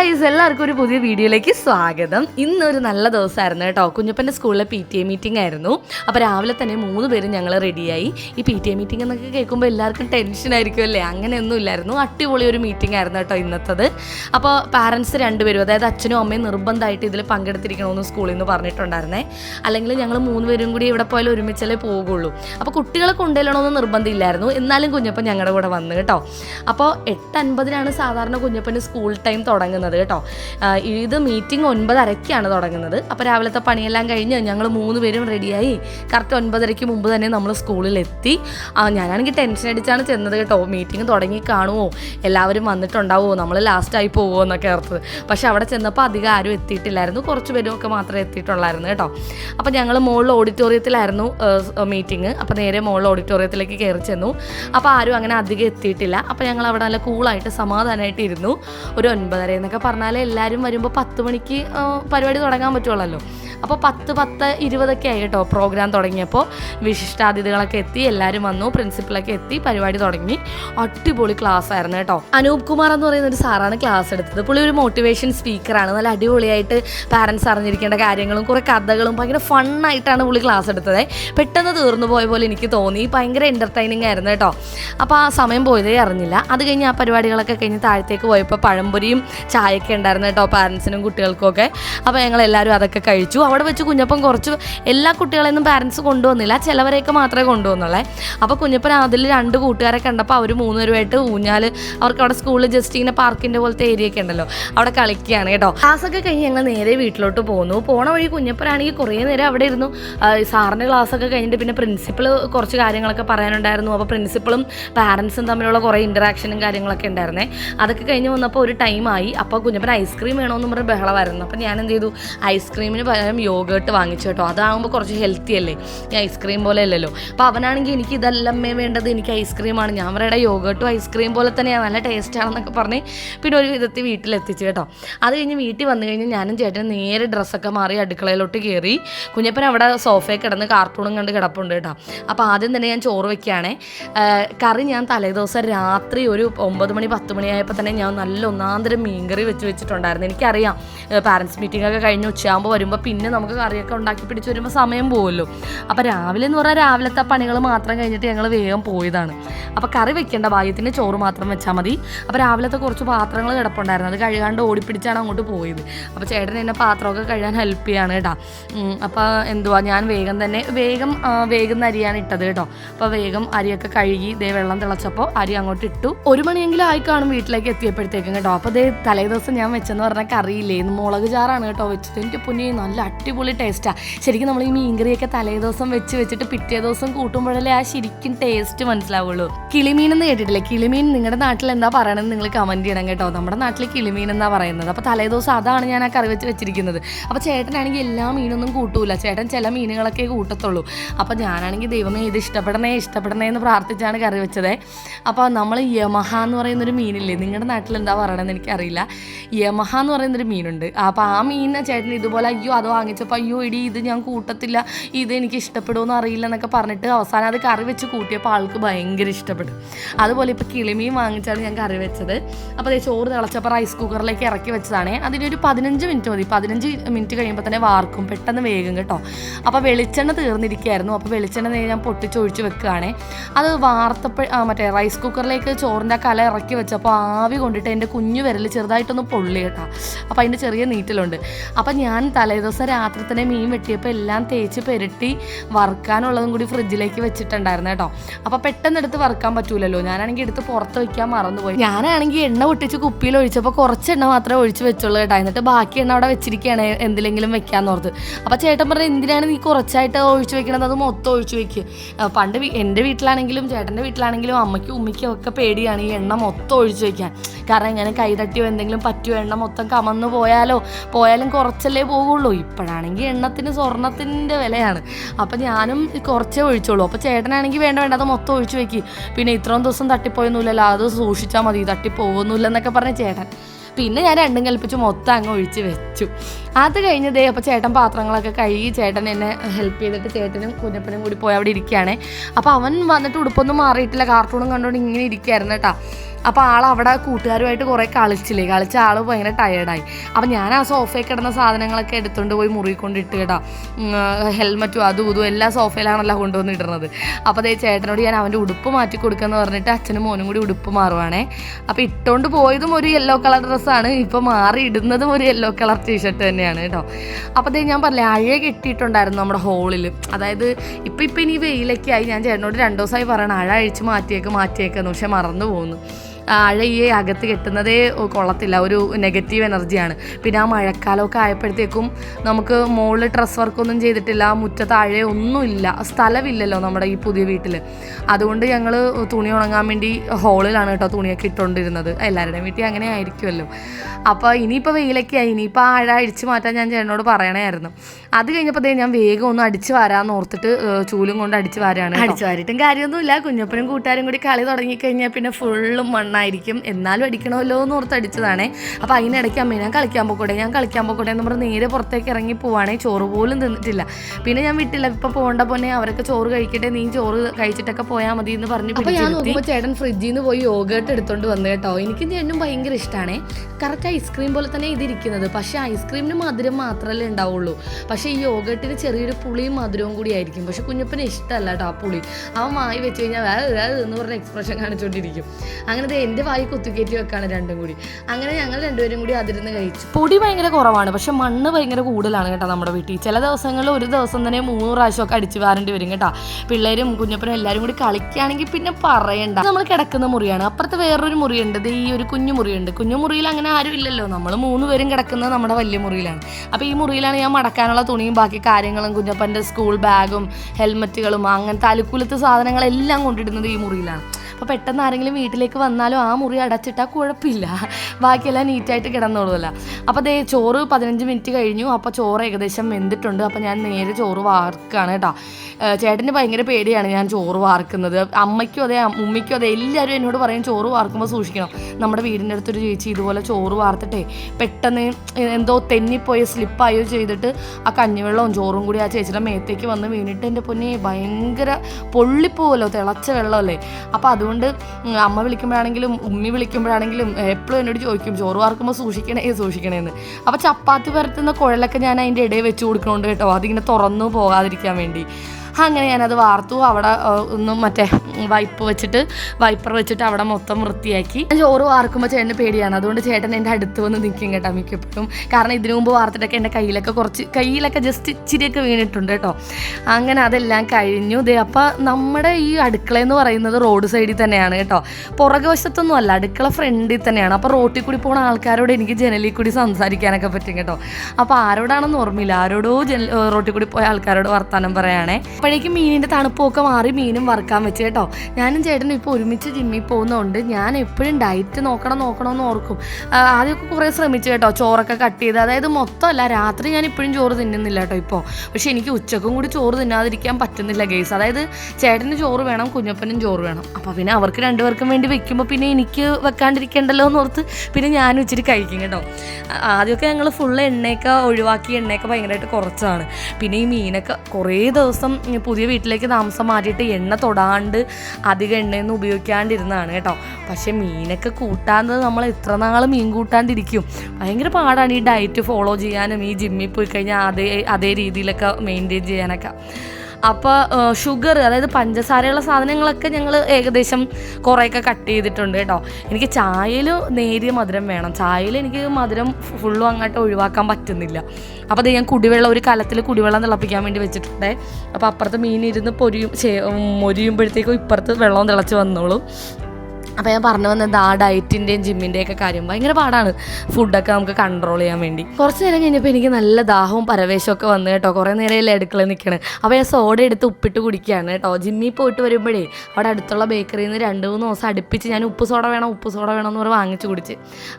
Guys എല്ലാവർക്കും ഒരു പുതിയ വീഡിയോയിലേക്ക് സ്വാഗതം. ഇന്നൊരു നല്ല ദിവസമായിരുന്നു കേട്ടോ. കുഞ്ഞപ്പന്റെ സ്കൂളിലെ പി ടി എ മീറ്റിംഗ് ആയിരുന്നു. അപ്പോൾ രാവിലെ തന്നെ മൂന്ന് പേരും ഞങ്ങൾ റെഡിയായി ഈ പി ടി എ മീറ്റിംഗ് എന്നൊക്കെ കേൾക്കുമ്പോൾ എല്ലാവർക്കും ടെൻഷൻ ആയിരിക്കും അല്ലേ? അങ്ങനെയൊന്നും ഇല്ലായിരുന്നു. അടിപൊളി ഒരു മീറ്റിംഗ് ആയിരുന്നു കേട്ടോ ഇന്നത്തത്. അപ്പോൾ പാരൻസ് രണ്ടുപേരും അതായത് അച്ഛനും അമ്മയും നിർബന്ധമായിട്ട് ഇതിൽ പങ്കെടുത്തിരിക്കണമെന്ന് സ്കൂളിൽ നിന്ന് പറഞ്ഞിട്ടുണ്ടായിരുന്നേ. അല്ലെങ്കിൽ ഞങ്ങൾ മൂന്ന് പേരും കൂടി ഇവിടെ പോയാലും ഒരുമിച്ചല്ലേ പോകുള്ളൂ അപ്പോൾ കുട്ടികളെ കൊണ്ടുവരണമെന്ന് നിർബന്ധമില്ലായിരുന്നു. എന്നാലും കുഞ്ഞപ്പൻ ഞങ്ങളുടെ കൂടെ വന്നു കേട്ടോ. അപ്പോൾ എട്ട് അൻപതിനാണ് സാധാരണ കുഞ്ഞപ്പന്റെ സ്കൂൾ ടൈം തുടങ്ങുന്നത്. കേട്ടോ. ഇത് മീറ്റിംഗ് ഒൻപതരയ്ക്കാണ് തുടങ്ങുന്നത്. അപ്പോൾ രാവിലത്തെ പണിയെല്ലാം കഴിഞ്ഞ് ഞങ്ങൾ മൂന്ന് പേരും റെഡിയായി കറക്റ്റ് ഒൻപതരയ്ക്ക് മുമ്പ് തന്നെ നമ്മൾ സ്കൂളിലെത്തി ഞാനാണെങ്കിൽ ടെൻഷൻ അടിച്ചാണ് ചെന്നത് കേട്ടോ. മീറ്റിംഗ് തുടങ്ങി കാണുമോ എല്ലാവരും വന്നിട്ടുണ്ടാവുമോ നമ്മൾ ലാസ്റ്റായി പോവുമോ എന്നൊക്കെ ഓർത്തത്. പക്ഷെ അവിടെ ചെന്നപ്പോൾ അധികം ആരും എത്തിയിട്ടില്ലായിരുന്നു. കുറച്ച് പേരും ഒക്കെ മാത്രമേ എത്തിയിട്ടുള്ളായിരുന്നു കേട്ടോ. അപ്പോൾ ഞങ്ങൾ മുകളിൽ ഓഡിറ്റോറിയത്തിലായിരുന്നു മീറ്റിംഗ് അപ്പോൾ നേരെ മുകളിൽ ഓഡിറ്റോറിയത്തിലേക്ക് കയറി ചെന്നു. അപ്പോൾ ആരും അങ്ങനെ അധികം എത്തിയിട്ടില്ല. അപ്പോൾ ഞങ്ങൾ അവിടെ നല്ല കൂളായിട്ട് സമാധാനമായിട്ട് ഇരുന്നു ഒരു ഒൻപതര എന്നൊക്കെ പറഞ്ഞാൽ എല്ലാവരും വരുമ്പോൾ പത്ത് മണിക്ക് പരിപാടി തുടങ്ങാൻ പറ്റുള്ളല്ലോ അപ്പോൾ പത്ത് പത്ത് ഇരുപതൊക്കെ ആയി കേട്ടോ പ്രോഗ്രാം തുടങ്ങിയപ്പോൾ വിശിഷ്ടാതിഥികളൊക്കെ എത്തി എല്ലാവരും വന്നു പ്രിൻസിപ്പലൊക്കെ എത്തി പരിപാടി തുടങ്ങി. അടിപൊളി ക്ലാസ് ആയിരുന്നു കേട്ടോ. അനൂപ് കുമാർ എന്ന് പറയുന്ന ഒരു സാറാണ് ക്ലാസ് എടുത്തത്. പുള്ളി ഒരു മോട്ടിവേഷൻ സ്പീക്കറാണ് നല്ല അടിപൊളിയായിട്ട് പാരൻസ് അറിഞ്ഞിരിക്കേണ്ട കാര്യങ്ങളും കുറേ കഥകളും ഭയങ്കര ഫണ്ണായിട്ടാണ് പുള്ളി ക്ലാസ് എടുത്തത്. പെട്ടെന്ന് തീർന്നു പോയ പോലെ എനിക്ക് തോന്നി. ഭയങ്കര എന്റർടൈനിങ് ആയിരുന്നു കേട്ടോ. അപ്പോൾ ആ സമയം പോയതേ അറിഞ്ഞില്ല. അത് കഴിഞ്ഞ് ആ പരിപാടികളൊക്കെ കഴിഞ്ഞ് താഴത്തേക്ക് പോയപ്പോൾ പഴംപൊരിയും ചായയൊക്കെ ഉണ്ടായിരുന്നു കേട്ടോ പാരൻസിനും കുട്ടികൾക്കും ഒക്കെ അപ്പോൾ ഞങ്ങൾ എല്ലാവരും അതൊക്കെ കഴിച്ചു. അവിടെ വെച്ച് കുഞ്ഞപ്പൻ കുറച്ച് എല്ലാ കുട്ടികളെയൊന്നും പാരൻസ് കൊണ്ടുവന്നില്ല. ചിലവരെയൊക്കെ മാത്രമേ കൊണ്ടുവന്നുള്ളേ. അപ്പോൾ കുഞ്ഞപ്പൻ അതിൽ രണ്ട് കൂട്ടുകാരെ കണ്ടപ്പോൾ അവർ മൂന്നുപേരുമായിട്ട് ഊഞ്ഞാൽ അവർക്ക് അവിടെ സ്കൂളിൽ ജസ്റ്റ് ഇങ്ങനെ പാർക്കിന്റെ പോലത്തെ ഏരിയ ഒക്കെ ഉണ്ടല്ലോ. അവിടെ കളിക്കുകയാണ് കേട്ടോ. ക്ലാസ്സൊക്കെ കഴിഞ്ഞ് ഞങ്ങൾ നേരെ വീട്ടിലോട്ട് പോന്നു. പോണ വഴി കുഞ്ഞപ്പനാണെങ്കിൽ കുറേ നേരം അവിടെ ഇരുന്നു. സാറിന്റെ ക്ലാസ്സൊക്കെ കഴിഞ്ഞിട്ട് പിന്നെ പ്രിൻസിപ്പൾ കുറച്ച് കാര്യങ്ങളൊക്കെ പറയാനുണ്ടായിരുന്നു. അപ്പോൾ പ്രിൻസിപ്പളും പാരൻസും തമ്മിലുള്ള കുറേ ഇന്ററാക്ഷനും കാര്യങ്ങളൊക്കെ ഉണ്ടായിരുന്നേ. അതൊക്കെ കഴിഞ്ഞ് വന്നപ്പോൾ ഒരു ടൈമായി അപ്പോൾ കുഞ്ഞപ്പൻ ഐസ്ക്രീം വേണമെന്ന് പറഞ്ഞ് ബഹളമായിരുന്നു. അപ്പം ഞാൻ എന്ത് ചെയ്തു? ഐസ്ക്രീമിന് പകരം യോഗേട്ട് വാങ്ങിച്ചു കേട്ടോ. അതാകുമ്പോൾ കുറച്ച് ഹെൽത്തി അല്ലേ? ഈ ഐസ്ക്രീം പോലെ അല്ലല്ലോ. അപ്പോൾ അവനാണെങ്കിൽ എനിക്ക് ഇതല്ലമ്മേ വേണ്ടത്. എനിക്ക് ഐസ്ക്രീമാണ് ഞാൻ പറയുടെ യോഗേട്ടും ഐസ്ക്രീം പോലെ തന്നെയാണ് നല്ല ടേസ്റ്റ് ആണെന്നൊക്കെ പറഞ്ഞ് പിന്നെ ഒരു വിധത്തിൽ വീട്ടിലെത്തിച്ചു കേട്ടോ. അത് കഴിഞ്ഞ് വീട്ടിൽ വന്നു കഴിഞ്ഞ് ഞാനും ചേട്ടൻ നേരെ ഡ്രസ്സൊക്കെ മാറി അടുക്കളയിലോട്ട് കയറി കുഞ്ഞപ്പൻ അവിടെ സോഫയിൽ കിടന്ന് കാർട്ടൂണും കണ്ട് കിടപ്പുണ്ട് കേട്ടോ. അപ്പോൾ ആദ്യം തന്നെ ഞാൻ ചോറ് വയ്ക്കുകയാണേ കറി ഞാൻ തലേദിവസം രാത്രി ഒരു ഒമ്പത് മണി പത്ത് മണിയായപ്പോൾ തന്നെ ഞാൻ നല്ല ഒന്നാന്തരം മീൻകറി വെച്ച് വെച്ചിട്ടുണ്ടായിരുന്നു. എനിക്കറിയാം. പാരൻസ് മീറ്റിംഗ് ഒക്കെ കഴിഞ്ഞ് ഉച്ചയാകുമ്പോൾ വരുമ്പോൾ പിന്നെ നമുക്ക് കറിയൊക്കെ ഉണ്ടാക്കി പിടിച്ച് വരുമ്പോൾ സമയം പോകുമല്ലോ അപ്പോൾ രാവിലെ എന്ന് പറഞ്ഞാൽ രാവിലത്തെ പണികൾ മാത്രം കഴിഞ്ഞിട്ട് ഞങ്ങൾ വേഗം പോയതാണ്. അപ്പോൾ കറി വെക്കേണ്ട ഭാഗ്യത്തിന് ചോറ് മാത്രം വെച്ചാൽ മതി. അപ്പോൾ രാവിലത്തെ കുറച്ച് പാത്രങ്ങൾ കിടപ്പുണ്ടായിരുന്നു. അത് കഴുകാണ്ട് ഓടിപ്പിടിച്ചാണ് അങ്ങോട്ട് പോയത്. അപ്പോൾ ചേട്ടൻ എന്നെ പാത്രമൊക്കെ കഴുകാൻ ഹെൽപ്പ് ചെയ്യാണ് കേട്ടോ അപ്പോൾ എന്തുവാ ഞാൻ വേഗം തന്നെ വേഗം വേഗം അരിയാണ് ഇട്ടത് കേട്ടോ അപ്പോൾ വേഗം അരിയൊക്കെ കഴുകി ദേ വെള്ളം തിളച്ചപ്പോൾ അരി അങ്ങോട്ട് ഇട്ടു. ഒരു മണിയെങ്കിലും ആയി കാണും വീട്ടിലേക്ക് എത്തിയപ്പോഴത്തേക്കും കേട്ടോ അപ്പോൾ ദേ തലേ ദിവസം ഞാൻ വെച്ചെന്ന് പറഞ്ഞാൽ കറിയില്ലേ? മുളക് ചാറാണ് കേട്ടോ വെച്ചത്. എനിക്ക് പുന്നി നല്ല അടിപൊളി ടേസ്റ്റാണ് ശരിക്കും നമ്മൾ ഈ മീൻകറിയൊക്കെ തലേ ദിവസം വെച്ച് വെച്ചിട്ട് പിറ്റേ ദിവസം കൂട്ടുമ്പോഴല്ലേ ആ ശരിക്കും ടേസ്റ്റ് മനസ്സിലാവുള്ളൂ. കിളിമീൻ എന്ന് കേട്ടിട്ടില്ലേ? കിളിമീൻ നിങ്ങളുടെ നാട്ടിൽ എന്താ പറയണമെന്ന് നിങ്ങൾ കമന്റ് ചെയ്യണം കേട്ടോ. നമ്മുടെ നാട്ടിൽ കിളിമീൻ എന്നാ പറയുന്നത്. അപ്പോൾ തലേ ദിവസം അതാണ് ഞാൻ ആ കറി വെച്ച് വെച്ചിരിക്കുന്നത്. അപ്പോൾ ചേട്ടനാണെങ്കിൽ എല്ലാ മീനൊന്നും കൂട്ടൂല. ചേട്ടൻ ചില മീനുകളൊക്കെ കൂട്ടത്തുള്ളൂ. അപ്പോൾ ഞാനാണെങ്കിൽ ദൈവമേ ഇത് ഇഷ്ടപ്പെടണേ ഇഷ്ടപ്പെടണേ എന്ന് പ്രാർത്ഥിച്ചാണ് കറി വെച്ചത്. അപ്പോൾ നമ്മൾ യമഹ എന്ന് പറയുന്നൊരു മീനില്ലേ? നിങ്ങളുടെ നാട്ടിൽ എന്താ പറയണമെന്ന് എനിക്കറിയില്ല. യമഹ എന്ന് പറയുന്നൊരു മീനുണ്ട്. അപ്പോൾ ആ മീനിനെ ചേട്ടൻ ഇതുപോലെ അയ്യോ അത് വാങ്ങിച്ചപ്പോൾ അയ്യോ ഇടി ഇത് ഞാൻ കൂട്ടത്തില്ല. ഇത് എനിക്ക് ഇഷ്ടപ്പെടുമെന്ന് അറിയില്ല എന്നൊക്കെ പറഞ്ഞിട്ട് അവസാനം അത് കറി വെച്ച് കൂട്ടിയപ്പോൾ ആൾക്ക് ഭയങ്കര ഇഷ്ടപ്പെട്ടു. അതുപോലെ ഇപ്പോൾ കിളിമീൻ വാങ്ങിച്ചാണ് ഞാൻ കറി വെച്ചത്. അപ്പോൾ അതേ ചോറ് തിളച്ചപ്പോൾ റൈസ് കുക്കറിലേക്ക് ഇറക്കി വെച്ചതാണേ. അതിനൊരു പതിനഞ്ച് മിനിറ്റ് മതി. പതിനഞ്ച് മിനിറ്റ് കഴിയുമ്പോൾ തന്നെ വാർക്കും. പെട്ടെന്ന് വേഗം കേട്ടോ. അപ്പോൾ വെളിച്ചെണ്ണ തീർന്നിരിക്കുകയായിരുന്നു. അപ്പോൾ വെളിച്ചെണ്ണ ഞാൻ പൊട്ടിച്ചൊഴിച്ച് വെക്കുകയാണേ. അത് വാർത്തപ്പോൾ മറ്റേ റൈസ് കുക്കറിലേക്ക് ചോറിന്റെ കല ഇറക്കി വെച്ചപ്പോൾ ആവി കൊണ്ടിട്ട് എന്റെ കുഞ്ഞു വിരൽ ചെറുതായിട്ടൊന്ന് പൊള്ളി കേട്ടോ. അപ്പോൾ അതിന്റെ ചെറിയ നീറ്റലുണ്ട്. അപ്പം ഞാൻ തലേദിവസം രാത്രി തന്നെ മീൻ വെട്ടിയപ്പോൾ എല്ലാം തേച്ച് പെരട്ടി വറുക്കാനുള്ളതും കൂടി ഫ്രിഡ്ജിലേക്ക് വെച്ചിട്ടുണ്ടായിരുന്നു കേട്ടോ. അപ്പോൾ പെട്ടെന്ന് എടുത്ത് വറുക്കാൻ പറ്റൂലല്ലോ. ഞാനാണെങ്കിൽ എടുത്ത് പുറത്ത് വയ്ക്കാൻ മറന്നുപോയി. ഞാനാണെങ്കിൽ എണ്ണ പൊട്ടിച്ച് കുപ്പിയിൽ ഒഴിച്ചപ്പോൾ കുറച്ച് എണ്ണ മാത്രമേ ഒഴിച്ച് വെച്ചുള്ളൂ കേട്ടോ. എന്നിട്ട് ബാക്കി എണ്ണ അവിടെ വെച്ചിരിക്കുകയാണ് എന്തിലെങ്കിലും വെക്കാന്ന് ഓർത്ത്. ചേട്ടൻ പറഞ്ഞു എന്തിനാണ് നീ കുറച്ചായിട്ട് ഒഴിച്ച് വെക്കണത്? അത് മൊത്തം ഒഴിച്ച് വെക്ക്. പണ്ട് എന്റെ വീട്ടിലാണെങ്കിലും ചേട്ടന്റെ വീട്ടിലാണെങ്കിലും അമ്മയ്ക്കും ഉമ്മയ്ക്കും ഒക്കെ പേടിയാണ് ഈ എണ്ണ മൊത്തം ഒഴിച്ച് വെക്കാൻ. കാരണം ഇങ്ങനെ കൈ തട്ടിയോ എന്തെങ്കിലും പറ്റുമോ എണ്ണ മൊത്തം കമന്നു പോയാലോ? പോയാലും കുറച്ചല്ലേ പോകുള്ളൂ ഇപ്പോഴാണെങ്കിൽ എണ്ണത്തിന് സ്വർണത്തിന്റെ വിലയാണ്. അപ്പം ഞാനും കുറച്ചേ ഒഴിച്ചോളൂ അപ്പോൾ ചേട്ടനാണെങ്കിൽ വേണ്ട വേണ്ട. അത് മൊത്തം ഒഴിച്ചു വെക്കി. പിന്നെ ഇത്രയും ദിവസം തട്ടിപ്പോയൊന്നുമില്ലല്ലോ. അത് സൂക്ഷിച്ചാൽ മതി. തട്ടിപ്പോകുന്നില്ല എന്നൊക്കെ പറഞ്ഞ ചേട്ടൻ. പിന്നെ ഞാൻ രണ്ടും കൽപ്പിച്ച് മൊത്തം അങ്ങ് ഒഴിച്ച് വെച്ചു. അത് കഴിഞ്ഞതേ അപ്പോൾ ചേട്ടൻ പാത്രങ്ങളൊക്കെ കഴുകി ചേട്ടൻ എന്നെ ഹെൽപ്പ് ചെയ്തിട്ട് ചേട്ടനും കുഞ്ഞപ്പനും കൂടി പോയി അവിടെ ഇരിക്കുകയാണേ. അപ്പോൾ അവൻ വന്നിട്ട് ഉടുപ്പൊന്നും മാറിയിട്ടില്ല. കാർട്ടൂണും കണ്ടുകൊണ്ട് ഇങ്ങനെ ഇരിക്കുകയായിരുന്നു കേട്ടോ. അപ്പോൾ ആൾ അവിടെ കൂട്ടുകാരുമായിട്ട് കുറേ കളിച്ചില്ലേ? കളിച്ച ആൾ ഭയങ്കര ടയേർഡായി അപ്പോൾ ഞാൻ ആ സോഫയിൽ കിടന്ന സാധനങ്ങളൊക്കെ എടുത്തുകൊണ്ട് പോയി മുറി കൊണ്ടിട്ട് കേട്ടോ ഹെൽമറ്റും അതും ഇതും എല്ലാം സോഫയിലാണല്ലോ കൊണ്ടുവന്ന് ഇടുന്നത് അപ്പോൾ അതേ ചേട്ടനോട് ഞാൻ അവന്റെ ഉടുപ്പ് മാറ്റി കൊടുക്കാന്ന് പറഞ്ഞിട്ട് അച്ഛനും മോനും കൂടി ഉടുപ്പ് മാറുവാണേ. അപ്പോൾ ഇട്ടുകൊണ്ട് പോയതും ഒരു യെല്ലോ കളർ ഡ്രസ്സാണ് ഇപ്പോൾ മാറി ഇടുന്നതും ഒരു യെല്ലോ കളർ ടീഷർട്ട് തന്നെയാണ് കേട്ടോ. അപ്പോൾ അതേ ഞാൻ പറഞ്ഞില്ലേ അഴ കെട്ടിയിട്ടുണ്ടായിരുന്നു നമ്മുടെ ഹോളിൽ അതായത് ഇപ്പം ഇപ്പം ഇനി വെയിലൊക്കെ ആയി. ഞാൻ ചേട്ടനോട് രണ്ടു ദിവസമായി പറയണം അഴ അഴിച്ച് മാറ്റിയേക്ക് മാറ്റിയേക്കെന്ന് പക്ഷെ മറന്നു പോകുന്നു അഴയെ അകത്ത് കെട്ടുന്നതേ കൊള്ളത്തില്ല. ഒരു നെഗറ്റീവ് എനർജിയാണ് പിന്നെ ആ മഴക്കാലമൊക്കെ ആയപ്പോഴത്തേക്കും നമുക്ക് മുകളിൽ ഡ്രസ് വർക്കൊന്നും ചെയ്തിട്ടില്ല മുറ്റത്ത് അഴയൊന്നുമില്ല സ്ഥലമില്ലല്ലോ നമ്മുടെ ഈ പുതിയ വീട്ടിൽ അതുകൊണ്ട് ഞങ്ങൾ തുണി ഉണങ്ങാൻ വേണ്ടി ഹോളിലാണ് കേട്ടോ തുണിയൊക്കെ ഇട്ടുകൊണ്ടിരുന്നത് എല്ലാവരുടെയും വീട്ടിൽ അങ്ങനെ ആയിരിക്കുമല്ലോ. അപ്പോൾ ഇനിയിപ്പോൾ വെയിലൊക്കെ ആയി. ഇനിയിപ്പോൾ ആഴ അഴ അടിച്ച് മാറ്റാൻ ഞാൻ ചേട്ടനോട് പറയണമായിരുന്നു അത് കഴിഞ്ഞപ്പോൾ ഞാൻ വേഗം ഒന്ന് അടിച്ച് വരാമെന്ന് ഓർത്തിട്ട് ചൂലും കൊണ്ട് അടിച്ച് വരാണ് അടിച്ച് വാരിട്ടും കാര്യമൊന്നുമില്ല. കുഞ്ഞപ്പനും കൂട്ടുകാരും കൂടി കളി തുടങ്ങിക്കഴിഞ്ഞാൽ പിന്നെ ഫുള്ളും മണ്ണായിരിക്കും എന്നാലും അടിക്കണമല്ലോ എന്ന് ഓർത്ത് അടിച്ചതാണേ. അപ്പോൾ അതിനിടയ്ക്ക് അമ്മ ഞാൻ കളിക്കാൻ പോക്കോട്ടെ ഞാൻ കളിക്കാൻ പോക്കോട്ടെ എന്ന് പറഞ്ഞ് നേരെ പുറത്തേക്ക് ഇറങ്ങി പോവാണേ. ചോറ് പോലും തിന്നിട്ടില്ല. പിന്നെ ഞാൻ വിട്ടില്ല. ഇപ്പോൾ പോകേണ്ട പോലെ അവരൊക്കെ ചോറ് കഴിക്കട്ടെ നീ ചോറ് കഴിച്ചിട്ടൊക്കെ പോയാൽ മതി എന്ന് പറഞ്ഞു അപ്പോൾ ഞാൻ നോക്കുമ്പോൾ ചേട്ടൻ ഫ്രിഡ്ജിൽ നിന്ന് പോയി യോഗേട്ട് എടുത്തോണ്ട് വന്നു കേട്ടോ. എനിക്ക് ചേട്ടനും ഭയങ്കര ഇഷ്ടമാണ് കറക്റ്റ് ഐസ്ക്രീം പോലെ തന്നെ ഇതിരിക്കുന്നത് പക്ഷേ ഐസ്ക്രീമിന് മധുരം മാത്രമല്ലേ ഉണ്ടാവുള്ളൂ. പക്ഷേ ഈ യോഗട്ടിന് ചെറിയൊരു പുളിയും മധുരവും കൂടി ആയിരിക്കും. പക്ഷെ കുഞ്ഞപ്പന് ഇഷ്ടമല്ല കേട്ടോ ആ പുളി. അവൻ വായി വെച്ച് കഴിഞ്ഞാൽ വേറെ വേറെ എന്ന് പറഞ്ഞ എക്സ്പ്രഷൻ കാണിച്ചുകൊണ്ടിരിക്കും അങ്ങനെ എന്റെ വായി കുത്തുകയറ്റി വെക്കാണ് രണ്ടും കൂടി. അങ്ങനെ ഞങ്ങൾ രണ്ടുപേരും കൂടി അതിരുന്ന് കഴിച്ചു. പൊടി ഭയങ്കര കുറവാണ്. പക്ഷെ മണ്ണ് ഭയങ്കര കൂടുതലാണ് കേട്ടോ നമ്മുടെ വീട്ടിൽ. ചില ദിവസങ്ങളിൽ ഒരു ദിവസം തന്നെ മൂന്ന് പ്രാവശ്യമൊക്കെ അടിച്ച് വാരേണ്ടി വരും കേട്ടോ. പിള്ളേരും കുഞ്ഞപ്പനും എല്ലാവരും കൂടി കളിക്കുകയാണെങ്കിൽ പിന്നെ പറയണ്ട. നമ്മൾ കിടക്കുന്ന മുറിയാണ്. അപ്പുറത്ത് വേറൊരു മുറിയുണ്ട്. ദേ ഈ ഒരു കുഞ്ഞു മുറിയുണ്ട്. കുഞ്ഞു മുറിയിൽ അങ്ങനെ ആരും ഇല്ലല്ലോ. നമ്മൾ മൂന്ന് പേരും കിടക്കുന്നത് നമ്മുടെ വലിയ മുറിയിലാണ്. അപ്പോൾ ഈ മുറിയിലാണ് ഞാൻ മടക്കാനുള്ള തുണിയും ബാക്കി കാര്യങ്ങളും കുഞ്ഞപ്പന്റെ സ്കൂൾ ബാഗും ഹെൽമറ്റുകളും അങ്ങനത്തെ അലുക്കുലത്തെ സാധനങ്ങളെല്ലാം കൊണ്ടിടുന്നത് ഈ മുറിയിലാണ്. അപ്പോൾ പെട്ടെന്ന് ആരെങ്കിലും വീട്ടിലേക്ക് വന്നാലും ആ മുറി അടച്ചിട്ടാൽ കുഴപ്പമില്ല. ബാക്കിയെല്ലാം നീറ്റായിട്ട് കിടന്നോളൂല്ല അപ്പോൾ അതേ ചോറ് പതിനഞ്ച് മിനിറ്റ് കഴിഞ്ഞു. അപ്പോൾ ചോറ് ഏകദേശം വെന്തിട്ടുണ്ട്. അപ്പോൾ ഞാൻ നേരെ ചോറ് വാർക്കാണ് കേട്ടോ. ചേട്ടന് ഭയങ്കര പേടിയാണ് ഞാൻ ചോറ് വാർക്കുന്നത്. അമ്മയ്ക്കും അതെ ഉമ്മയ്ക്കും അതെ എല്ലാവരും എന്നോട് പറയും ചോറ് വാർക്കുമ്പോൾ സൂക്ഷിക്കണം. നമ്മുടെ വീടിന്റെ അടുത്തൊരു ചേച്ചി ഇതുപോലെ ചോറ് വാർത്തിട്ടേ പെട്ടെന്ന് എന്തോ തെന്നിപ്പോയ സ്ലിപ്പായോ ചെയ്തിട്ട് ആ കഞ്ഞിവെള്ളവും ചോറും കൂടി ആ ചേച്ചിയുടെ മേത്തേക്ക് വന്ന് വീണിട്ട് എന്റെ പൊന്നെ ഭയങ്കര പൊള്ളിപ്പോവല്ലോ തിളച്ച വെള്ളമല്ലേ. അപ്പോൾ അതുകൊണ്ട് ഉം, അമ്മ വിളിക്കുമ്പോഴാണെങ്കിലും ഉമ്മി വിളിക്കുമ്പോഴാണെങ്കിലും എപ്പോഴും എന്നോട് ചോദിക്കും ചോറ് വാർക്കുമ്പോൾ സൂക്ഷിക്കണേ സൂക്ഷിക്കണേന്ന്. അപ്പോൾ ചപ്പാത്തി പരത്തുന്ന കുഴലൊക്കെ ഞാൻ അതിന്റെ ഇടയിൽ വെച്ച് കൊടുക്കണോണ്ട് കേട്ടോ. അതിങ്ങനെ തുറന്നു പോകാതിരിക്കാൻ വേണ്ടി. അങ്ങനെ ഞാനത് വാർത്തു. അവിടെ ഒന്ന് മറ്റേ വൈപ്പ് വെച്ചിട്ട് വൈപ്പർ വെച്ചിട്ട് അവിടെ മൊത്തം വൃത്തിയാക്കി. ചോറ് വാർക്കുമ്പോൾ ചേട്ടന് പേടിയാണ്. അതുകൊണ്ട് ചേട്ടൻ എന്റെ അടുത്ത് വന്ന് നിൽക്കും കേട്ടോ മിക്കപ്പോഴും. കാരണം ഇതിനു മുമ്പ് വാർത്തിട്ടൊക്കെ എന്റെ കയ്യിലൊക്കെ കുറച്ച് കയ്യിലൊക്കെ ജസ്റ്റ് ഇച്ചിരിയൊക്കെ വീണിട്ടുണ്ട് കേട്ടോ. അങ്ങനെ അതെല്ലാം കഴിഞ്ഞു. ദേ അപ്പം നമ്മുടെ ഈ അടുക്കള എന്ന് പറയുന്നത് റോഡ് സൈഡിൽ തന്നെയാണ് കേട്ടോ. പുറകു വശത്തൊന്നും അല്ല അടുക്കള ഫ്രണ്ടിൽ തന്നെയാണ്. അപ്പോൾ റോട്ടിൽ കൂടി പോകുന്ന ആൾക്കാരോട് എനിക്ക് ജനലിൽ കൂടി സംസാരിക്കാനൊക്കെ പറ്റും കേട്ടോ. അപ്പോൾ ആരോടാണെന്ന് ഓർമ്മയില്ല. ആരോടോ ജനൽ റോട്ടിൽ കൂടി പോയ ആൾക്കാരോട് വർത്തമാനം പറയുകയാണേ അപ്പോഴേക്കും മീനിന്റെ തണുപ്പൊക്കെ മാറി മീനും വറുക്കാൻ വെച്ച് കേട്ടോ. ഞാനും ചേട്ടനും ഇപ്പോൾ ഒരുമിച്ച് ജിമ്മിൽ പോകുന്നതുകൊണ്ട് ഞാൻ എപ്പോഴും ഡയറ്റ് നോക്കണം നോക്കണമെന്ന് ഓർക്കും. ആദ്യമൊക്കെ കുറേ ശ്രമിച്ചു കേട്ടോ ചോറൊക്കെ കട്ട് ചെയ്ത്. അതായത് മൊത്തമല്ല രാത്രി ഞാൻ ഇപ്പോഴും ചോറ് തിന്നുന്നില്ല കേട്ടോ ഇപ്പോൾ പക്ഷേ എനിക്ക് ഉച്ചക്കും കൂടി ചോറ് തിന്നാതിരിക്കാൻ പറ്റുന്നില്ല ഗേസ് അതായത് ചേട്ടന് ചോറ് വേണം കുഞ്ഞപ്പനും ചോറ് വേണം. അപ്പോൾ പിന്നെ അവർക്ക് രണ്ടുപേർക്കും വേണ്ടി വെക്കുമ്പോൾ പിന്നെ എനിക്ക് വെക്കാണ്ടിരിക്കണ്ടല്ലോ എന്ന് ഓർത്ത് പിന്നെ ഞാനും ഇച്ചിരി കഴിക്കും കേട്ടോ. ആദ്യമൊക്കെ ഞങ്ങൾ ഫുള്ള് എണ്ണയൊക്കെ ഒഴിവാക്കി എണ്ണയൊക്കെ ഭയങ്കരമായിട്ട് കുറച്ചാണ്. പിന്നെ ഈ മീനൊക്കെ കുറേ ദിവസം പുതിയ വീട്ടിലേക്ക് താമസം മാറ്റിയിട്ട് എണ്ണ തൊടാണ്ട് അധികം എണ്ണയൊന്നും ഉപയോഗിക്കാണ്ടിരുന്നതാണ് കേട്ടോ. പക്ഷേ മീനൊക്കെ കൂട്ടാന്നത് നമ്മൾ എത്ര നാൾ മീൻ കൂട്ടാണ്ടിരിക്കും. ഭയങ്കര പാടാണ് ഈ ഡയറ്റ് ഫോളോ ചെയ്യാനും ഈ ജിമ്മിൽ പോയി കഴിഞ്ഞാൽ അതേ അതേ രീതിയിലൊക്കെ മെയിന്റെയിൻ ചെയ്യാനൊക്കെ. അപ്പോൾ ഷുഗർ അതായത് പഞ്ചസാരയുള്ള സാധനങ്ങളൊക്കെ ഞങ്ങൾ ഏകദേശം കുറേയൊക്കെ കട്ട് ചെയ്തിട്ടുണ്ട് കേട്ടോ. എനിക്ക് ചായയിൽ നേരിയ മധുരം വേണം. ചായയിൽ എനിക്ക് മധുരം ഫുള്ളും അങ്ങോട്ട് ഒഴിവാക്കാൻ പറ്റുന്നില്ല. അപ്പോൾ അത് ഞാൻ കുടിവെള്ളം ഒരു കലത്തിൽ കുടിവെള്ളം തിളപ്പിക്കാൻ വേണ്ടി വെച്ചിട്ടുണ്ടേ. അപ്പോൾ അപ്പുറത്ത് മീൻ ഇരുന്ന് പൊരിയും മൊരിയുമ്പോഴത്തേക്കും ഇപ്പുറത്ത് വെള്ളം തിളച്ച് വന്നോളൂ. അപ്പോൾ ഞാൻ പറഞ്ഞു വന്നത് ആ ഡയറ്റിന്റെയും ജിമ്മിന്റെയും ഒക്കെ കാര്യം ഭയങ്കര പാടാണ്. ഫുഡൊക്കെ നമുക്ക് കൺട്രോൾ ചെയ്യാൻ വേണ്ടി. കുറച്ച് നേരം കഴിഞ്ഞപ്പോൾ എനിക്ക് നല്ല ദാഹവും പരവേശവും ഒക്കെ വന്നു കേട്ടോ. കുറേ നേരമല്ലേ അടുക്കള നിൽക്കണ് അപ്പോൾ ഞാൻ സോഡ എടുത്ത് ഉപ്പിട്ട് കുടിക്കുകയാണ് കേട്ടോ. ജിമ്മിൽ പോയിട്ട് വരുമ്പോഴേ അവിടെ അടുത്തുള്ള ബേക്കറിയിൽ നിന്ന് രണ്ട് മൂന്ന് ദിവസം അടുപ്പിച്ച് ഞാൻ ഉപ്പ് സോഡ വേണം ഉപ്പ് സോഡ വേണം എന്ന് പറഞ്ഞ് വാങ്ങിച്ചു കുടിച്ച്.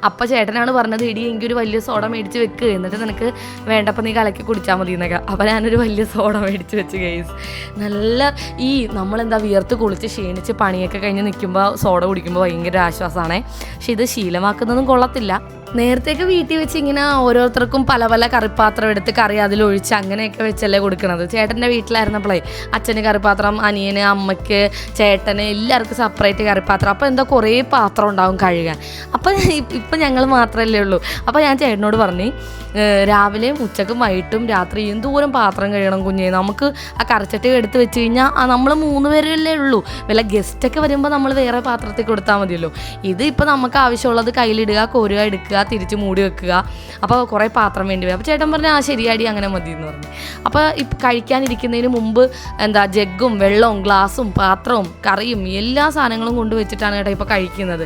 അപ്പോൾ ചേട്ടനാണ് പറഞ്ഞത് ഇടി എനിക്ക് ഒരു വലിയ സോഡ മേടിച്ച് വെക്ക്. എന്നിട്ട് നിനക്ക് വേണ്ടപ്പോൾ നീ കലക്കി കുടിച്ചാൽ മതി എന്നൊക്കെ. അപ്പോൾ ഞാനൊരു വലിയ സോഡ മേടിച്ച് വെച്ച് കേസ് നല്ല ഈ നമ്മളെന്താ വിയർത്ത് കുളിച്ച് ക്ഷീണിച്ച് പണിയൊക്കെ കഴിഞ്ഞ് നിൽക്കുമ്പോൾ സോഡ കുടിക്കുമ്പോൾ ഭയങ്കര ആശ്വാസമാണേ. പക്ഷെ ഇത് ശീലമാക്കുന്നതും കൊള്ളത്തില്ല. നേരത്തെയൊക്കെ വീട്ടിൽ വെച്ച് ഇങ്ങനെ ഓരോരുത്തർക്കും പല പല കറിപ്പാത്രം എടുത്ത് കറി അതിലൊഴിച്ച് അങ്ങനെയൊക്കെ വെച്ചല്ലേ കൊടുക്കണത്. ചേട്ടന്റെ വീട്ടിലായിരുന്നപ്പോഴേ അച്ഛന് കറിപ്പാത്രം അനിയന് അമ്മയ്ക്ക് ചേട്ടന് എല്ലാവർക്കും സെപ്പറേറ്റ് കറിപ്പാത്രം അപ്പോൾ എന്താ കുറേ പാത്രം ഉണ്ടാവും കഴുകാൻ. അപ്പോൾ ഇപ്പം ഞങ്ങൾ മാത്രമല്ലേ ഉള്ളൂ. അപ്പോൾ ഞാൻ ചേട്ടനോട് പറഞ്ഞു "ഏഹ് രാവിലെയും ഉച്ചക്കും വൈകിട്ടും രാത്രി എന്തോരം പാത്രം കഴുകണം കുഞ്ഞേ? നമുക്ക് ആ കറിച്ചട്ടി എടുത്ത് വെച്ച് കഴിഞ്ഞാൽ നമ്മൾ മൂന്ന് പേരല്ലേ ഉള്ളൂ. വല്ല ഗസ്റ്റൊക്കെ വരുമ്പോൾ നമ്മൾ വേറെ പാത്രത്തിൽ കൊടുത്താൽ മതിയല്ലോ. ഇത് ഇപ്പോൾ നമുക്ക് ആവശ്യമുള്ളത് കയ്യിലിടുക കോരുക എടുക്കുക തിരിച്ച് മൂടി വെക്കുക. അപ്പോൾ കുറേ പാത്രം വേണ്ടി വരും. അപ്പോൾ ചേട്ടൻ പറഞ്ഞു ആ ശരിയാടി അങ്ങനെ മതി എന്ന് പറഞ്ഞു. അപ്പോൾ ഇപ്പം കഴിക്കാനിരിക്കുന്നതിന് മുമ്പ് എന്താ ജഗ്ഗും വെള്ളവും ഗ്ലാസും പാത്രവും കറിയും എല്ലാ സാധനങ്ങളും കൊണ്ട് വെച്ചിട്ടാണ് കേട്ടോ ഇപ്പോൾ കഴിക്കുന്നത്.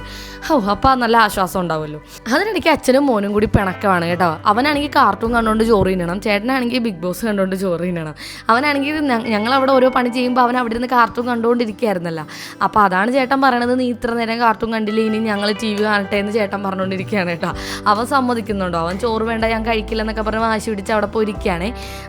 ഓ അപ്പോൾ നല്ല ആശ്വാസം ഉണ്ടാവുമല്ലോ. അതിനിടയ്ക്ക് അച്ഛനും മോനും കൂടി പിണക്കമാണ് കേട്ടോ. അവനാണെങ്കിൽ കാർട്ടൂൺ കണ്ടുകൊണ്ട് ചോറ് തിന്നണം. ചേട്ടനാണെങ്കിൽ ബിഗ് ബോസ് കണ്ടുകൊണ്ട് ചോറ് തിന്നണം. അവനാണെങ്കിൽ ഞങ്ങൾ അവിടെ ഓരോ പണി ചെയ്യുമ്പോൾ അവൻ അവിടെ നിന്ന് കാർട്ടൂൺ കണ്ടുകൊണ്ടിരിക്കുകയായിരുന്നല്ലോ അപ്പോൾ അതാണ് ചേട്ടൻ പറയണത് നീ ഇത്ര നേരം കാർട്ടൂൺ കണ്ടില്ല? ഇനി ഞങ്ങൾ ടി വി കാണട്ടെ എന്ന് ചേട്ടൻ പറഞ്ഞുകൊണ്ടിരിക്കുകയാണ് കേട്ടോ. അവൻ സമ്മതിക്കുന്നുണ്ടോ? അവൻ ചോറ് വേണ്ട ഞാൻ കഴിക്കില്ല എന്നൊക്കെ പറഞ്ഞ് വാശി പിടിച്ച് അവിടെ പോയി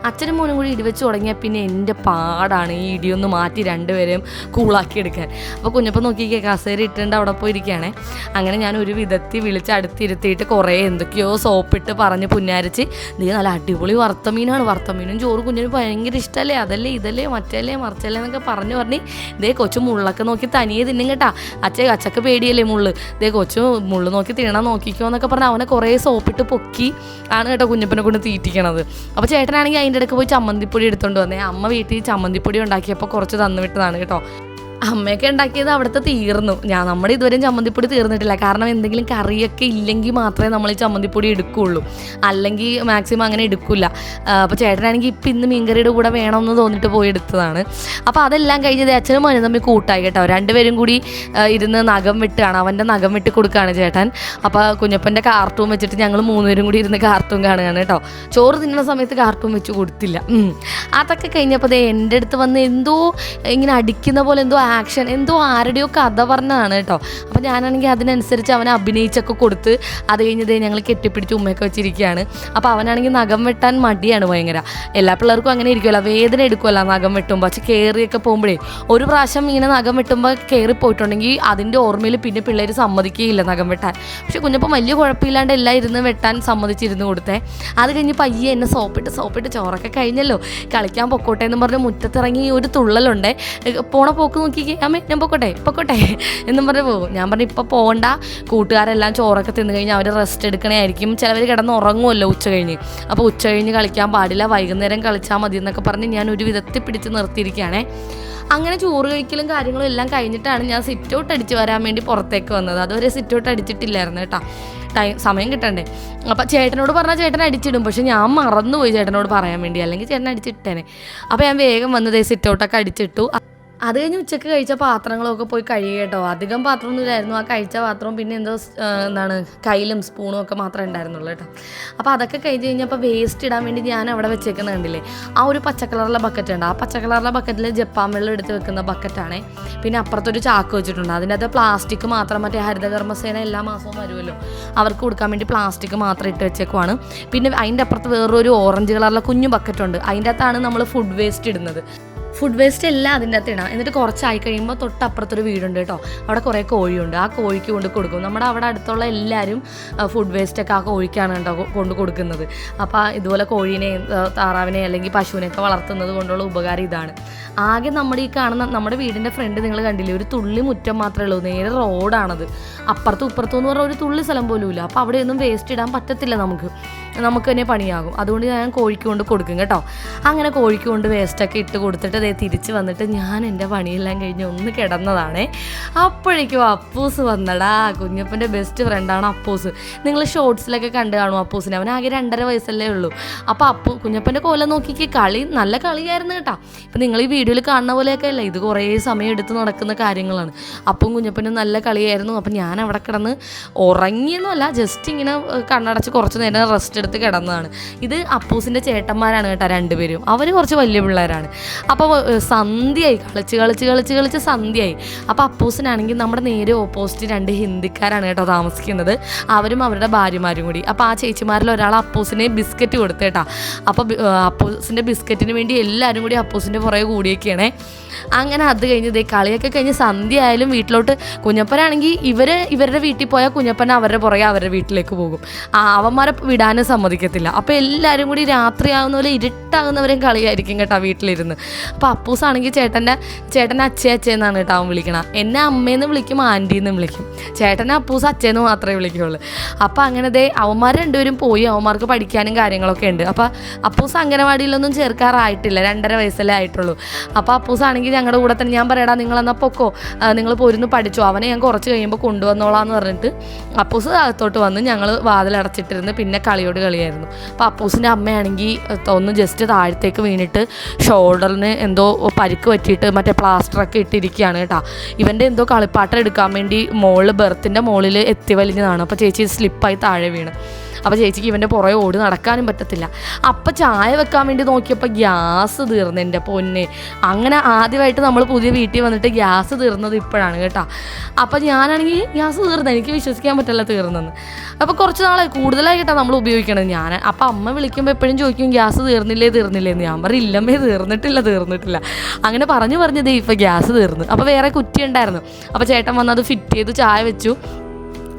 അച്ഛനും മോനും കൂടി ഇടിവെച്ച് തുടങ്ങിയാൽ പിന്നെ എന്റെ പാടാണ് ഈ ഇടിയൊന്ന് മാറ്റി രണ്ടുപേരെയും കൂളാക്കി എടുക്കാൻ. അപ്പോൾ കുഞ്ഞപ്പം നോക്കിക്കേ കസേര ഇട്ടുണ്ട് അവിടെ പോയിരിക്കുകയാണേ. അങ്ങനെ ഞാൻ ഒരു വിധത്തിൽ വിളിച്ച് അടുത്തിരുത്തിയിട്ട് കുറേ എന്തൊക്കെയോ സോപ്പിട്ട് പറഞ്ഞ് പുന്നാരിച്ച് നീ നല്ല അടിപൊളി വറുത്ത മീനാണ് വറുത്ത മീനും ചോറ് കുഞ്ഞിന് ഭയങ്കര ഇഷ്ടമല്ലേ അതല്ലേ ഇതല്ലേ മറ്റല്ലേ മറിച്ചല്ലേ എന്നൊക്കെ പറഞ്ഞു പറഞ്ഞ് ഇതേ കൊച്ചു മുള്ളൊക്കെ നോക്കി തനിയെ തിന്നും കേട്ടാ. അച്ഛ അച്ചക്ക് പേടിയല്ലേ മുള്ള്? ഇതേ കൊച്ചു മുള്ള് നോക്കി തിന്നണം നോക്കിക്കോ എന്നൊക്കെ പറഞ്ഞ് അവനെ കുറേ സോപ്പിട്ട് പൊക്കി ആണ് കേട്ടോ കുഞ്ഞപ്പനെ കൊണ്ട് തീറ്റിക്കണത്. അപ്പോൾ ചേട്ടനാണെങ്കിൽ അതിന്റെ ഇടയ്ക്ക് പോയി ചമ്മന്തിപ്പൊടി എടുത്തുകൊണ്ട് വന്നേ. അമ്മ വീട്ടിൽ ചമ്മന്തിപ്പൊടി ഉണ്ടാക്കിയപ്പോൾ കുറച്ച് തന്നു വിട്ടതാണ് കേട്ടോ. അമ്മയൊക്കെ ഉണ്ടാക്കിയത് അവിടുത്തെ തീർന്നു. ഞാൻ നമ്മുടെ ഇതുവരെയും ചമ്മന്തിപ്പൊടി തീർന്നിട്ടില്ല. കാരണം എന്തെങ്കിലും കറിയൊക്കെ ഇല്ലെങ്കിൽ മാത്രമേ നമ്മൾ ഈ ചമ്മന്തിപ്പൊടി എടുക്കുകയുള്ളൂ അല്ലെങ്കിൽ മാക്സിമം അങ്ങനെ എടുക്കില്ല അപ്പോൾ ചേട്ടനാണെങ്കിൽ ഇപ്പം ഇന്ന് മീൻകറിയുടെ കൂടെ വേണമെന്ന് തോന്നിയിട്ട് പോയി എടുത്തതാണ്. അപ്പോൾ അതെല്ലാം കഴിഞ്ഞത് അച്ഛനും മോനും തമ്മിൽ കൂട്ടായി കേട്ടോ. രണ്ടുപേരും കൂടി ഇരുന്ന് നഖം വെട്ടുകയാണ് അവന്റെ നഖം വെട്ടി കൊടുക്കുകയാണ് ചേട്ടൻ. അപ്പോൾ കുഞ്ഞപ്പന്റെ കാർട്ടൂൺ വെച്ചിട്ട് ഞങ്ങൾ മൂന്നുപേരും കൂടി ഇരുന്ന് കാർട്ടൂൺ കാണുകയാണ് കേട്ടോ. ചോറ് തിന്നുന്ന സമയത്ത് കാർട്ടൂൺ വെച്ച് കൊടുത്തില്ല. അതൊക്കെ കഴിഞ്ഞപ്പോൾ എന്റെ അടുത്ത് വന്ന് എന്തോ ഇങ്ങനെ അടിക്കുന്ന പോലെ എന്തോ ആക്ഷൻ എന്തോ ആരുടെയോ കഥ പറഞ്ഞതാണ് കേട്ടോ അപ്പോൾ ഞാനാണെങ്കിൽ അതിനനുസരിച്ച് അവനെ അഭിനയിച്ചൊക്കെ കൊടുത്ത് അത് കഴിഞ്ഞത് ഞങ്ങൾ കെട്ടിപ്പിടിച്ച് ഉമ്മയൊക്കെ വെച്ചിരിക്കുകയാണ്. അപ്പോൾ അവനാണെങ്കിൽ നഖം വെട്ടാൻ മടിയാണ് ഭയങ്കര. എല്ലാ പിള്ളേർക്കും അങ്ങനെ ഇരിക്കുമല്ലോ വേദന എടുക്കുമല്ലോ നഖം വെട്ടുമ്പോൾ പക്ഷെ കയറിയൊക്കെ പോകുമ്പോഴേ ഒരു പ്രാവശ്യം ഇങ്ങനെ നഖം വെട്ടുമ്പോൾ കയറി പോയിട്ടുണ്ടെങ്കിൽ അതിന്റെ ഓർമ്മയിൽ പിന്നെ പിള്ളേർ സമ്മതിക്കുകയില്ല നഖം വെട്ടാൻ. പക്ഷെ കുഞ്ഞപ്പം വലിയ കുഴപ്പമില്ലാണ്ട് എല്ലാം ഇരുന്ന് വെട്ടാൻ സമ്മതിച്ചിരുന്ന് കൊടുത്തേ. അത് കഴിഞ്ഞ് പയ്യെ എന്നെ സോപ്പിട്ട് സോപ്പിട്ട് ചോറൊക്കെ കഴിഞ്ഞല്ലോ. കളിക്കാൻ പൊക്കോട്ടെ എന്ന് പറഞ്ഞ് മുറ്റത്തിറങ്ങി ഒരു തുള്ളലുണ്ട്. പോണ പോക്ക് അമ്മേ ഞാൻ പൊക്കോട്ടെ പൊക്കോട്ടെ. എന്നും പറഞ്ഞ് പോകും. ഞാൻ പറഞ്ഞു ഇപ്പോൾ പോകണ്ട കൂട്ടുകാരെല്ലാം ചോറൊക്കെ തിന്നു കഴിഞ്ഞാൽ അവർ റെസ്റ്റ് എടുക്കണേ ആയിരിക്കും ചിലവർ കിടന്ന് ഉറങ്ങുമല്ലോ ഉച്ച കഴിഞ്ഞ്. അപ്പോൾ ഉച്ച കഴിഞ്ഞ് കളിക്കാൻ പാടില്ല. വൈകുന്നേരം കളിച്ചാൽ മതി എന്നൊക്കെ പറഞ്ഞ് ഞാൻ ഒരു വിധത്തിൽ പിടിച്ച് നിർത്തിയിരിക്കുകയാണേ. അങ്ങനെ ചോറ് കഴിക്കലും കാര്യങ്ങളും എല്ലാം കഴിഞ്ഞിട്ടാണ് ഞാൻ സിറ്റ് ഔട്ട് അടിച്ച് വരാൻ വേണ്ടി പുറത്തേക്ക് വന്നത്. അതുവരെ സിറ്റ് ഔട്ട് അടിച്ചിട്ടില്ലായിരുന്നു കേട്ടോ. ടൈം സമയം കിട്ടണ്ടേ. അപ്പം ചേട്ടനോട് പറഞ്ഞാൽ ചേട്ടൻ അടിച്ചിടും. പക്ഷെ ഞാൻ മറന്നുപോയി ചേട്ടനോട് പറയാൻ വേണ്ടി. അല്ലെങ്കിൽ ചേട്ടൻ അടിച്ചിട്ടേനെ. അപ്പോൾ ഞാൻ വേഗം വന്നത് സിറ്റ് ഔട്ടൊക്കെ അടിച്ചിട്ടു. അത് കഴിഞ്ഞ് ഉച്ചയ്ക്ക് കഴിച്ച പാത്രങ്ങളൊക്കെ പോയി കഴുകി കേട്ടോ. അധികം പാത്രമൊന്നും ഇല്ലായിരുന്നു ആ കഴിച്ച പാത്രവും പിന്നെ എന്തോ എന്താണ് കയ്യിലും സ്പൂണും ഒക്കെ മാത്രമേ ഉണ്ടായിരുന്നുള്ളൂ കേട്ടോ. അപ്പോൾ അതൊക്കെ കഴിഞ്ഞ് കഴിഞ്ഞപ്പോൾ വേസ്റ്റ് ഇടാൻ വേണ്ടി ഞാൻ അവിടെ വെച്ചേക്കുന്ന കണ്ടില്ലേ? ആ ഒരു പച്ച കളറിലെ ബക്കറ്റ് ഉണ്ട്. ആ പച്ച കളറിലെ ബക്കറ്റിൽ ജപ്പാൻ വെള്ളം എടുത്ത് വെക്കുന്ന ബക്കറ്റാണേ പിന്നെ അപ്പുറത്തൊരു ചാക്ക് വെച്ചിട്ടുണ്ട്. അതിന്റെ അത് പ്ലാസ്റ്റിക് മാത്രം മറ്റേ ഹരിതകർമ്മസേന എല്ലാ മാസവും വരുമല്ലോ. അവർക്ക് കൊടുക്കാൻ വേണ്ടി പ്ലാസ്റ്റിക് മാത്രം ഇട്ട് വെച്ചേക്കുവാണ്. പിന്നെ അതിന്റെ അപ്പുറത്ത് വേറൊരു ഓറഞ്ച് കളറിലെ കുഞ്ഞു ബക്കറ്റുണ്ട് അതിന്റെ അകത്താണ് നമ്മൾ ഫുഡ് വേസ്റ്റ് ഇടുന്നത്. ഫുഡ് വേസ്റ്റ് എല്ലാം അതിന്റെ അകത്ത് ഇടാം. എന്നിട്ട് കുറച്ചായി കഴിയുമ്പോൾ തൊട്ടപ്പുറത്തൊരു വീടുണ്ട് കേട്ടോ. അവിടെ കുറേ കോഴിയുണ്ട്. ആ കോഴിക്ക് കൊണ്ട് കൊടുക്കും. നമ്മുടെ അവിടെ അടുത്തുള്ള എല്ലാവരും ഫുഡ് വേസ്റ്റൊക്കെ ആ കോഴിക്കാണ് കേട്ടോ കൊണ്ട് കൊടുക്കുന്നത്. അപ്പോൾ ഇതുപോലെ കോഴീനെ താറാവിനെ അല്ലെങ്കിൽ പശുവിനെയൊക്കെ വളർത്തുന്നത് കൊണ്ടുള്ള ഉപകാരം ഇതാണ്. ആകെ നമ്മുടെ ഈ കാണുന്ന നമ്മുടെ വീടിന്റെ ഫ്രണ്ട് നിങ്ങൾ കണ്ടില്ലേ? ഒരു തുള്ളി മുറ്റം മാത്രമേ ഉള്ളൂ. നേരെ റോഡാണത്. അപ്പുറത്തും ഇപ്പുറത്തും എന്ന് പറഞ്ഞാൽ ഒരു തുള്ളി സ്ഥലം പോലും ഇല്ല. അപ്പോൾ അവിടെയൊന്നും വേസ്റ്റ് ഇടാൻ പറ്റത്തില്ല നമുക്ക്. നമുക്ക് തന്നെ പണിയാകും. അതുകൊണ്ട് ഞാൻ കോഴിക്ക് കൊണ്ട് കൊടുക്കും കേട്ടോ. അങ്ങനെ കോഴിക്ക് കൊണ്ട് വേസ്റ്റൊക്കെ ഇട്ട് കൊടുത്തിട്ട് ദേ തിരിച്ച് വന്നിട്ട് ഞാൻ എന്റെ പണിയെല്ലാം കഴിഞ്ഞ് ഒന്ന് കിടന്നതാണേ. അപ്പോഴേക്കും അപ്പൂസ് വന്നടാ. കുഞ്ഞപ്പന്റെ ബെസ്റ്റ് ഫ്രണ്ടാണ് അപ്പൂസ്. നിങ്ങൾ ഷോർട്സിലൊക്കെ കണ്ടു കാണും അപ്പൂസിനെ. അവൻ ആകെ രണ്ടര വയസ്സല്ലേ ഉള്ളൂ. അപ്പോൾ അപ്പു കുഞ്ഞപ്പന്റെ കോല നോക്കിക്ക്. കളി നല്ല കളിയായിരുന്നു കേട്ടോ. ഇപ്പം നിങ്ങൾ ഈ വീഡിയോയിൽ കാണുന്ന പോലെയൊക്കെ അല്ല? ഇത് കുറേ സമയം എടുത്ത് നടക്കുന്ന കാര്യങ്ങളാണ്. അപ്പം കുഞ്ഞപ്പനും നല്ല കളിയായിരുന്നു. അപ്പം ഞാൻ അവിടെ കിടന്ന് ഉറങ്ങിയെന്നല്ല ജസ്റ്റ് ഇങ്ങനെ കണ്ണടച്ച് കുറച്ച് നേരം റെസ്റ്റ് എടുത്ത് കിടന്നതാണ്. ഇത് അപ്പൂസിന്റെ ചേട്ടന്മാരാണ് കേട്ടോ രണ്ടുപേരും. അവർ കുറച്ച് വലിയ പിള്ളേരാണ്. അപ്പോൾ സന്ധ്യയായി. കളിച്ച് കളിച്ച് കളിച്ച് കളിച്ച് സന്ധ്യയായി. അപ്പോൾ അപ്പൂസിനാണെങ്കിൽ നമ്മുടെ നേരെ ഓപ്പോസിറ്റ് രണ്ട് ഹിന്ദിക്കാരാണ് കേട്ടോ താമസിക്കുന്നത്. അവരും അവരുടെ ഭാര്യമാരും കൂടി. അപ്പോൾ ആ ചേച്ചിമാരിൽ ഒരാൾ അപ്പൂസിനെ ബിസ്ക്കറ്റ് കൊടുത്തേട്ടാ അപ്പോൾ അപ്പൂസിന്റെ ബിസ്ക്കറ്റിന് വേണ്ടി എല്ലാവരും കൂടി അപ്പൂസിന്റെ പുറകെ കൂടിയൊക്കെയാണേ. അങ്ങനെ അത് കഴിഞ്ഞ് ഇതേ കളിയൊക്കെ കഴിഞ്ഞ് സന്ധ്യ ആയാലും വീട്ടിലോട്ട് കുഞ്ഞപ്പനാണെങ്കിൽ ഇവർ ഇവരുടെ വീട്ടിൽ പോയാൽ കുഞ്ഞപ്പൻ അവരുടെ പുറകെ അവരുടെ വീട്ടിലേക്ക് പോകും. ആ അവന്മാരെ വിടാനും സമ്മതിക്കത്തില്ല. അപ്പോൾ എല്ലാവരും കൂടി രാത്രിയാകുന്ന പോലെ ഇരുട്ടാകുന്നവരെയും കളിയായിരിക്കും കേട്ടോ വീട്ടിലിരുന്ന്. അപ്പോൾ അപ്പൂസാണെങ്കിൽ ചേട്ടന്റെ ചേട്ടൻ അച്ഛേ എന്നാണ് കേട്ടോ അവൻ വിളിക്കണം. എന്നെ അമ്മയെന്ന് വിളിക്കും ആന്റിന്ന് വിളിക്കും. ചേട്ടനെ അപ്പൂസ് അച്ഛേന്ന് മാത്രമേ വിളിക്കുകയുള്ളൂ അപ്പോൾ അങ്ങനെ ദേ അവന്മാർ രണ്ടുപേരും പോയി അവന്മാർക്ക് പഠിക്കാനും കാര്യങ്ങളൊക്കെ ഉണ്ട്. അപ്പോൾ അപ്പൂസ് അംഗനവാടിയിലൊന്നും ചേർക്കാറായിട്ടില്ല. രണ്ടര വയസ്സല്ലേ ആയിട്ടുള്ളൂ. അപ്പോൾ അപ്പൂസ് ആണെങ്കിൽ ഞങ്ങളുടെ കൂടെ തന്നെ. ഞാൻ പറയടാ നിങ്ങളെന്നാൽ പൊക്കോ? നിങ്ങൾ പോരുന്ന് പഠിച്ചു? അവനെ ഞാൻ കുറച്ച് കഴിയുമ്പോൾ കൊണ്ടുവന്നോളാന്ന് പറഞ്ഞിട്ട് അപ്പൂസ് അകത്തോട്ട് വന്ന് ഞങ്ങൾ വാതിലടച്ചിട്ടിരുന്ന് പിന്നെ കളിയോട് കളിയായിരുന്നു. അപ്പോൾ അപ്പൂസിന്റെ അമ്മയാണെങ്കിൽ ഒന്ന് ജസ്റ്റ് താഴത്തേക്ക് വീണിട്ട് ഷോൾഡറിന് എന്തോ പരിക്ക് പറ്റിയിട്ട് മറ്റേ പ്ലാസ്റ്ററൊക്കെ ഇട്ടിരിക്കുകയാണ് കേട്ടോ. ഇവന്റെ എന്തോ കളിപ്പാട്ടം എടുക്കാൻ വേണ്ടി മോളിൽ ബെർത്തിന്റെ മുകളിൽ എത്തി വലിഞ്ഞതാണ്. അപ്പോൾ ചേച്ചി സ്ലിപ്പായി താഴെ വീണ്. അപ്പോൾ ചേച്ചിക്ക് ഇവന്റെ പുറകെ ഓടി നടക്കാനും പറ്റത്തില്ല. അപ്പം ചായ വെക്കാൻ വേണ്ടി നോക്കിയപ്പോൾ ഗ്യാസ് തീർന്നു എന്റെ പൊന്നെ. അങ്ങനെ ആദ്യമായിട്ട് നമ്മൾ പുതിയ വീട്ടിൽ വന്നിട്ട് ഗ്യാസ് തീർന്നത് ഇപ്പോഴാണ് കേട്ടോ. അപ്പോൾ ഞാനാണെങ്കിൽ ഗ്യാസ് തീർന്നു. എനിക്ക് വിശ്വസിക്കാൻ പറ്റില്ല തീർന്നെന്ന്. അപ്പോൾ കുറച്ച് നാളെ കൂടുതലായി കേട്ടോ നമ്മൾ ഉപയോഗിക്കണത്. ഞാൻ അപ്പോൾ അമ്മ വിളിക്കുമ്പോൾ എപ്പോഴും ചോദിക്കും ഗ്യാസ് തീർന്നില്ലേ തീർന്നില്ലേ എന്ന് ഞാൻ പറയും ഇല്ലമ്മേ തീർന്നിട്ടില്ല തീർന്നിട്ടില്ല. അങ്ങനെ പറഞ്ഞു പറഞ്ഞത് ഇപ്പോൾ ഗ്യാസ് തീർന്നു. അപ്പോൾ വേറെ കുറ്റി ഉണ്ടായിരുന്നു. അപ്പോൾ ചേട്ടൻ വന്ന് അത് ഫിറ്റ് ചെയ്ത് ചായ വെച്ചു.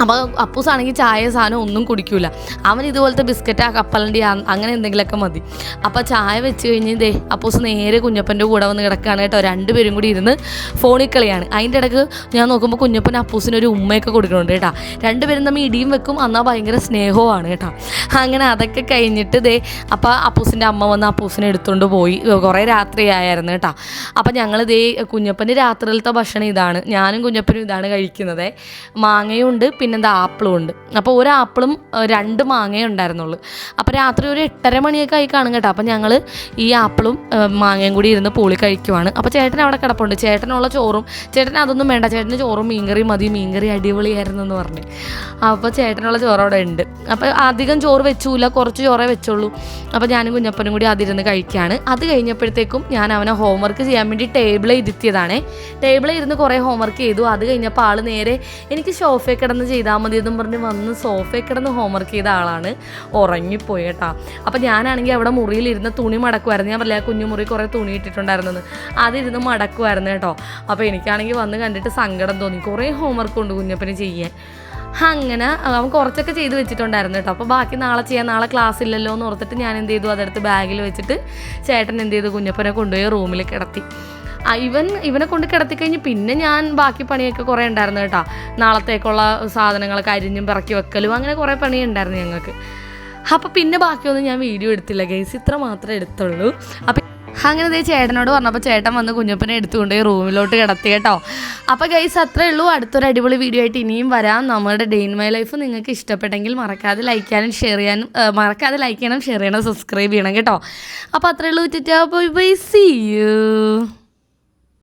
അപ്പോൾ അപ്പൂസാണെങ്കിൽ ചായ സാധനം ഒന്നും കുടിക്കൂല. അവൻ ഇതുപോലത്തെ ബിസ്ക്കറ്റ് ആ കപ്പലണ്ടി അങ്ങനെ എന്തെങ്കിലുമൊക്കെ മതി. അപ്പോൾ ചായ വെച്ച് കഴിഞ്ഞ് ദേ അപ്പൂസ് നേരെ കുഞ്ഞപ്പന്റെ കൂടെ വന്ന് കിടക്കുകയാണ് കേട്ടോ. രണ്ടുപേരും കൂടി ഇരുന്ന് ഫോണിൽ കളിയാണ്. അതിന്റെ ഇടയ്ക്ക് ഞാൻ നോക്കുമ്പോൾ കുഞ്ഞപ്പൻ അപ്പൂസിന് ഒരു ഉമ്മയൊക്കെ കൊടുക്കുന്നുണ്ട് കേട്ടോ. രണ്ടുപേരും തമ്മിൽ ഇടിയും വെക്കും എന്നാൽ ഭയങ്കര സ്നേഹവുമാണ് കേട്ടോ. അങ്ങനെ അതൊക്കെ കഴിഞ്ഞിട്ട് ദേ അപ്പോൾ അപ്പൂസിന്റെ അമ്മ വന്ന് അപ്പൂസിനെ എടുത്തുകൊണ്ട് പോയി. കുറേ രാത്രിയായിരുന്നു കേട്ടോ. അപ്പോൾ ഞങ്ങൾ ദേ കുഞ്ഞപ്പന്റെ രാത്രിയിലത്തെ ഭക്ഷണം ഇതാണ്. ഞാനും കുഞ്ഞപ്പനും ഇതാണ് കഴിക്കുന്നത്. മാങ്ങയും ഉണ്ട് പിന്നെന്താ ആപ്പിളും ഉണ്ട്. അപ്പോൾ ഒരു ആപ്പിളും രണ്ട് മാങ്ങയും ഉണ്ടായിരുന്നുള്ളൂ. അപ്പോൾ രാത്രി ഒരു എട്ടര മണിയൊക്കെ ആയി കാണും കേട്ടോ. അപ്പോൾ ഞങ്ങൾ ഈ ആപ്പിളും മാങ്ങയും കൂടി ഇരുന്ന് പൂളി കഴിക്കുവാണ്. അപ്പോൾ ചേട്ടൻ അവിടെ കിടപ്പുണ്ട്. ചേട്ടനുള്ള ചോറും ചേട്ടൻ അതൊന്നും വേണ്ട. ചേട്ടന് ചോറും മീൻകറി മതി. മീൻകറി അടിപൊളിയായിരുന്നു എന്ന് പറഞ്ഞ്. അപ്പോൾ ചേട്ടനുള്ള ചോറ് അവിടെ ഉണ്ട്. അപ്പോൾ അധികം ചോറ് വെച്ചൂല. കുറച്ച് ചോറേ വെച്ചുള്ളൂ അപ്പോൾ ഞാനും കുഞ്ഞപ്പനും കൂടി അതിരുന്ന് കഴിക്കുകയാണ് അത് കഴിഞ്ഞപ്പോഴത്തേക്കും ഞാൻ അവനെ ഹോംവർക്ക് ചെയ്യാൻ വേണ്ടി ടേബിളിൽ ഇരുത്തിയതാണേ. ടേബിളിൽ ഇരുന്ന് കുറേ ഹോംവർക്ക് ചെയ്തു. അത് കഴിഞ്ഞപ്പോൾ ആൾ നേരെ എനിക്ക് ഷോഫേ കിടന്ന് ചെയ്താൽ മതി എന്നും പറഞ്ഞ് വന്ന് സോഫയിൽ കിടന്ന് ഹോംവർക്ക് ചെയ്ത ആളാണ്. ഉറങ്ങിപ്പോയി കേട്ടോ. അപ്പോൾ ഞാനാണെങ്കിൽ അവിടെ മുറിയിലിരുന്ന് തുണി മടക്കുമായിരുന്നു ഞാൻ പറയാം കുഞ്ഞു മുറി കുറേ തുണി ഇട്ടിട്ടുണ്ടായിരുന്നത് അതിരുന്ന് മടക്കുമായിരുന്നു കേട്ടോ. അപ്പോൾ എനിക്കാണെങ്കിൽ വന്ന് കണ്ടിട്ട് സങ്കടം തോന്നി. കുറേ ഹോംവർക്ക് ഉണ്ട് കുഞ്ഞപ്പന് ചെയ്യാൻ. അങ്ങനെ അവൻ കുറച്ചൊക്കെ ചെയ്ത് വെച്ചിട്ടുണ്ടായിരുന്നു കേട്ടോ. അപ്പോൾ ബാക്കി നാളെ ചെയ്യാൻ നാളെ ക്ലാസ് ഇല്ലല്ലോ എന്ന് ഓർത്തിട്ട് ഞാൻ എന്ത് ചെയ്തു? അതെടുത്ത് ബാഗിൽ വെച്ചിട്ട് ചേട്ടൻ എന്ത് ചെയ്തു? കുഞ്ഞപ്പനെ കൊണ്ടുപോയി റൂമിൽ കിടത്തി. ഇവൻ ഇവനെ കൊണ്ട് കിടത്തി കഴിഞ്ഞ് പിന്നെ ഞാൻ ബാക്കി പണിയൊക്കെ കുറേ ഉണ്ടായിരുന്നു കേട്ടോ. നാളത്തേക്കുള്ള സാധനങ്ങളൊക്കെ അരിഞ്ഞും പിറക്കി വെക്കലും അങ്ങനെ കുറേ പണി ഉണ്ടായിരുന്നു ഞങ്ങൾക്ക്. അപ്പോൾ പിന്നെ ബാക്കിയൊന്നും ഞാൻ വീഡിയോ എടുത്തില്ല ഗൈസ് ഇത്ര മാത്രമേ എടുത്തുള്ളൂ. അപ്പം അങ്ങനെ ദേ ചേട്ടനോട് പറഞ്ഞപ്പോൾ ചേട്ടൻ വന്ന് കുഞ്ഞപ്പനെ എടുത്തുകൊണ്ട് റൂമിലോട്ട് കിടത്തി കേട്ടോ. അപ്പോൾ ഗൈസ് അത്രേ ഉള്ളൂ. അടുത്തൊരു അടിപൊളി വീഡിയോ ആയിട്ട് ഇനിയും വരാം. നമ്മുടെ ഡേ ഇൻ മൈ ലൈഫ് നിങ്ങൾക്ക് ഇഷ്ടപ്പെട്ടെങ്കിൽ മറക്കാതെ ലൈക്ക് ചെയ്യാനും ഷെയർ ചെയ്യാനും മറക്കാതെ ലൈക്ക് ചെയ്യണം ഷെയർ ചെയ്യണം സബ്സ്ക്രൈബ് ചെയ്യണം കേട്ടോ. അപ്പോൾ അത്രേ ഉള്ളൂ. Bye bye see you